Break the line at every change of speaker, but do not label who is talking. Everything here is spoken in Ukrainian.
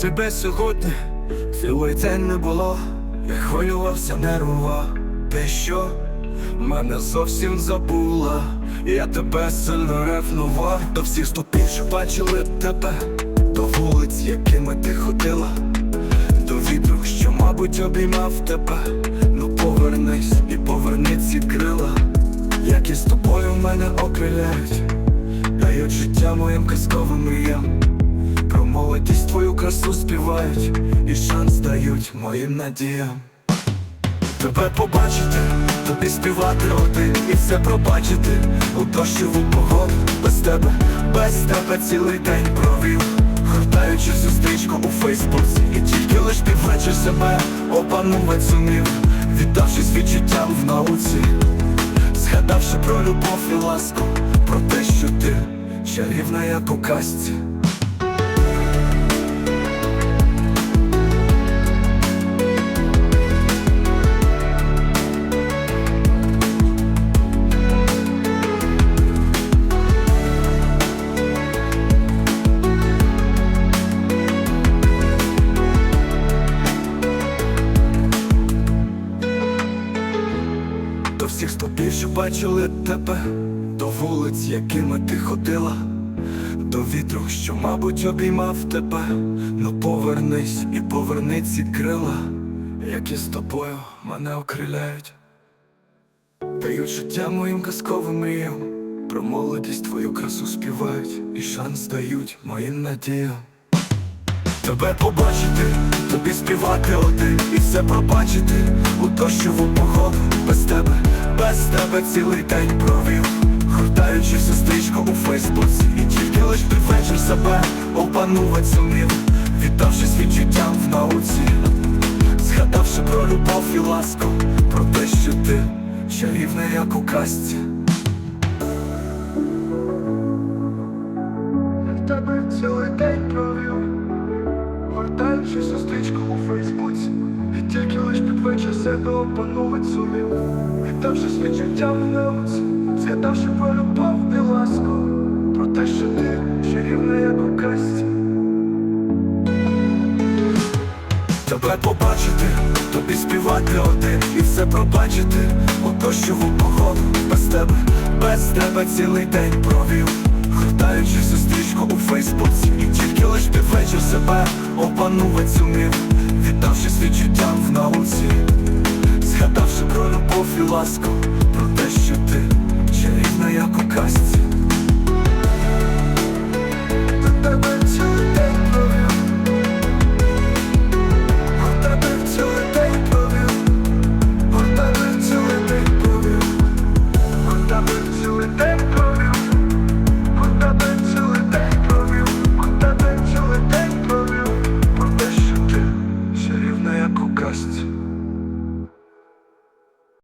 Тебе сьогодні цілий день не було, я хвилювався, нервував. Ти що? Мене зовсім забула, я тебе сильно ревнував. До всіх ступів, що бачили тебе, до вулиць, якими ти ходила, до вітру, що, мабуть, обіймав тебе. Ну повернись і поверни ці крила, які з тобою мене окриляють, дають життя моїм казковим мріям. Про молодість твою красу співають і шанс дають моїм надіям. Тебе побачити, тобі співати один і все пробачити у дощову погоду без тебе, без тебе цілий день провів, гортаючи зустрічку у Фейсбуці, і тільки лиш піввечір себе опанувати зумів, віддавшись відчуттям в науці, згадавши про любов і ласку, про те, що ти чарівна, як у казці. Всіх стопів, що бачили тебе, до вулиць, якими ти ходила, до вітру, що, мабуть, обіймав тебе, ну повернись і поверни ці крила, які з тобою мене окриляють, дають життя моїм казковим мріям, про молодість твою красу співають, і шанс дають моїм надіям. Тебе побачити, тобі співати один все пробачити у дощову погоду. Без тебе, без тебе цілий день провів, гортаючи сестричку у Фейсбуці, і тільки лиш під вечір себе опанувати сумів, віддавшись відчуттям в науці, згадавши про любов і ласку, про те, що ти чарівна, як у казці. Себе опанувати сумів Віддавшись відчуттям в науці Згадавши про любов і ласку Про те, що ти чарівна, як у казці. Тебе побачити, тобі співати один І все пробачити. У дощову погоду Без тебе, без тебе цілий день провів. Гортаючи зустрічку у Фейсбуці І тільки лиш під вечір себе опанувати сумів. Віддавшись відчуттям в науці ласку Про те, що ти чарівна, як у казці